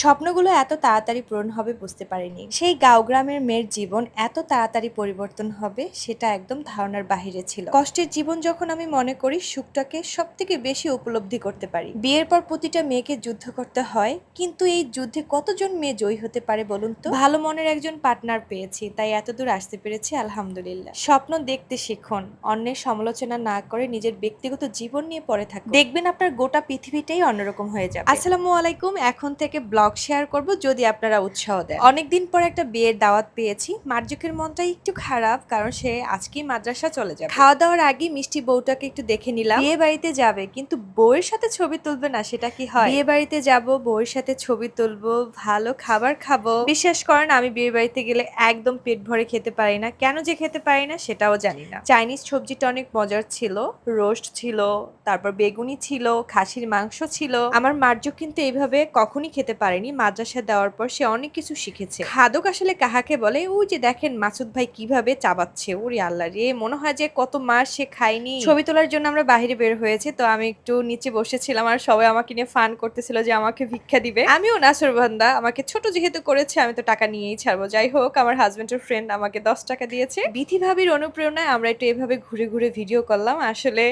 স্বপ্নগুলো এত তাড়াতাড়ি পূরণ হবে বুঝতে পারিনি। সেই গাঁও গ্রামের মেয়ের জীবন এত তাড়াতাড়ি পরিবর্তন হবে সেটা একদম ধারণার বাহিরে ছিল। কষ্টের জীবন যখন আমি মনে করি, সুখটাকে সব থেকে বেশি উপলব্ধি করতে পারি। বিয়ের পর প্রতিটা মেয়েকে যুদ্ধ করতে হয়, কিন্তু এই যুদ্ধে কতজন মেয়ে জয়ী হতে পারে বলুন তো? ভালো মনের একজন পার্টনার পেয়েছি, তাই এতদূর আসতে পেরেছি, আলহামদুলিল্লাহ। স্বপ্ন দেখতে শিখুন, অন্যের সমালোচনা না করে নিজের ব্যক্তিগত জীবন নিয়ে পড়ে থাকুন। দেখবেন আপনার গোটা পৃথিবীটাই অন্যরকম হয়ে যাবে। আসসালামু আলাইকুম, এখন থেকে ব্লগ শেয়ার করব যদি আপনারা উৎসাহ দেন। অনেকদিন পর একটা বিয়ের দাওয়াত পেয়েছি। মার্জুকের মনটা একটু খারাপ, কারণ সে আজকেই মাদ্রাসা চলে যাবে। খাওয়া দাওয়ার আগে মিষ্টি বউটাকে একটু দেখে নিলাম। বিয়ে বাড়িতে যাবে, কিন্তু বউয়ের সাথে ছবি তুলবে না, সেটা কি হয়? বিয়ে বাড়িতে যাব, বউয়ের সাথে ছবি তুলবো, ভালো খাবার খাব। বিশ্বাস করেন, আমি বিয়ে বাড়িতে গেলে একদম পেট ভরে খেতে পারি না। কেন যে খেতে পারি না, সেটাও জানি না। চাইনিজ সবজিটা অনেক মজার ছিল। রোস্ট ছিল, তারপর বেগুনি ছিল, খাসির মাংস ছিল। আমার মার্জ কিন্তু এইভাবে কখনই খেতে পারেনি মাদ্রাসা দেওয়ার পর সে অনেক কিছু শিখেছে। খাদক আসলে কাহাকে বলে? ওই যে দেখেন মাসুদ ভাই কীভাবে চাবাচ্ছে ওরে আল্লাহ রে মনে হয় যে কত মাস সে খায়নি। ছবি তোলার জন্য আমরা বাইরে বের হয়েছে তো আমি একটু নিচে বসেছিলাম আর সবাই আমাকে নিয়ে ফান করতেছিল যে আমাকে ভিক্ষা দিবে। আমিও নাসর বান্দা আমাকে ছোট যেহেতু করেছে আমি তো টাকা নিয়েই ছাড়বো। যাই হোক আমার হাজবেন্ডের ফ্রেন্ড আমাকে দশ টাকা দিয়েছে। বিথি ভাবির অনুপ্রেরণায় আমরা একটু এভাবে ঘুরে ঘুরে ভিডিও করলাম। আসলে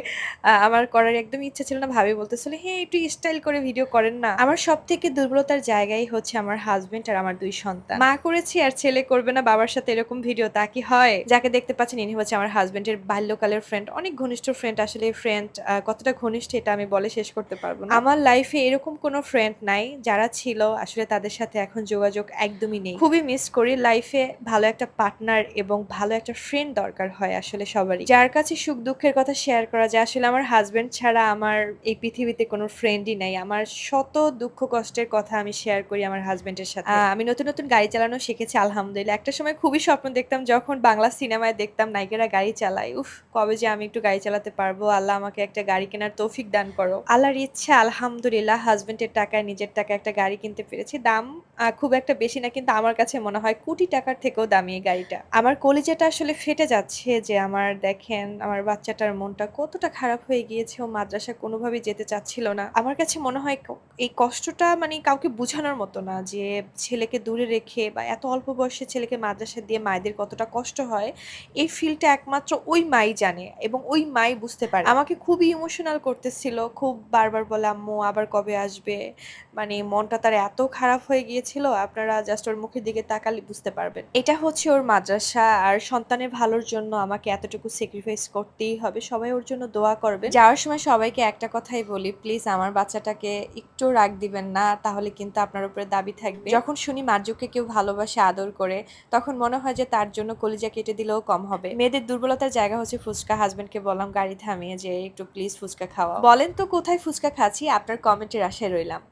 আহ, আমার করার একদম ইচ্ছা ছিল না। ভাবি বলতেছিল হ্যাঁ একটু স্টাইল করে ভিডিও করেন না। আমার সব থেকে দুর্বলতার জায়গায় হচ্ছে আমার হাজবেন্ড আর আমার দুই সন্তান। মা করেছি আর ছেলে করবে না, বাবার সাথে এরকম ভিডিও তা কি হয়? যাকে দেখতে পাচ্ছেন, ইনি হচ্ছে আমার হাজবেন্ডের বাল্যকালের ফ্রেন্ড অনেক ঘনিষ্ঠ ফ্রেন্ড আসলে ফ্রেন্ড কতটা ঘনিষ্ঠ এটা আমি বলে শেষ করতে পারব না। আমার লাইফে এরকম কোনো ফ্রেন্ড নাই, যারা ছিল আসলে তাদের সাথে এখন যোগাযোগ একদমই নেই। খুবই মিস করি লাইফে ভালো একটা পার্টনার এবং ভালো একটা ফ্রেন্ড দরকার হয় আসলে সবারই। যার কাছে সুখ দুঃখের কথা শেয়ার করা যায়, আসলে আমার হাজবেন্ড ছাড়া আমার এই পৃথিবীতে কোনো ফ্রেন্ডই নাই। আমার শত দুঃখ কষ্টের কথা আমি শেয়ার করি আমার হাজবেন্ডের সাথে। আমি নতুন নতুন গাড়ি চালানো শিখেছি আলহামদুলিল্লাহ। একটা সময় খুবই স্বপ্ন দেখতাম যখন বাংলা সিনেমায় দেখতাম নায়িকারা গাড়ি চালায়। উফ কবে যে আমি একটু গাড়ি চালাতে পারব? আল্লাহ আমাকে একটা গাড়ি কেনার তৌফিক দান করো। আল্লাহর ইচ্ছা আলহামদুলিল্লাহ হাজবেন্ডের টাকায় নিজের টাকায় একটা গাড়ি কিনতে পেরেছি। দাম খুব একটা বেশি না কিন্তু আমার কাছে মনে হয় কোটি টাকার থেকেও দামি এই গাড়িটা। আমার কলিজাটা আসলে ফেটে যাচ্ছে যে আমার দেখেন আমার বাচ্চাটার মনটা কতটা খারাপ হয়ে গিয়েছে। ও মাদ্রাসা কোনোভাবেই যেতে চাচ্ছিল না। আমার কাছে মনে হয় এই কষ্টটা মানে কাউকে বোঝানোর মতো না যে ছেলেকে দূরে রেখে বা এত অল্প বয়সে ছেলেকে মাদ্রাসা দিয়ে মায়েদের কতটা কষ্ট হয়, এই ফিলটা একমাত্র ওই মাই জানে এবং ওই মাই বুঝতে পারে। আমাকে খুবই ইমোশনাল করতেছিল, খুব বারবার বলে, আম্মু, আবার কবে আসবে? মানে মনটা তার এত খারাপ হয়ে গিয়েছিল, আপনারা জাস্ট ওর মুখের দিকে তাকালে বুঝতে পারবেন। এটা হচ্ছে ওর মাদ্রাসা আর সন্তানের ভালোর জন্য আমাকে এতটুকু স্যাক্রিফাইস করতেই হবে। সবাই ওর জন্য দোয়া করবে যাওয়ার সময় সবাইকে একটা কথাই বলি প্লিজ আমার বাচ্চাটাকে একটু রাগ দিবেন না, তাহলে কিন্তু আপনার উপরে দাবি থাকবে। যখন শুনি মার্জুকে কেউ ভালোবাসে আদর করে তখন মনে হয় যে তার জন্য কলিজা কেটে দিলেও কম হবে। মেয়েদের দুর্বলতার জায়গা হচ্ছে ফুচকা। হাজবেন্ডকে বললাম গাড়ি থামিয়ে যে একটু প্লিজ ফুচকা খাওয়া বলেন তো কোথায় ফুচকা খাচ্ছি? আপনার কমেন্টের আশায় রইলাম।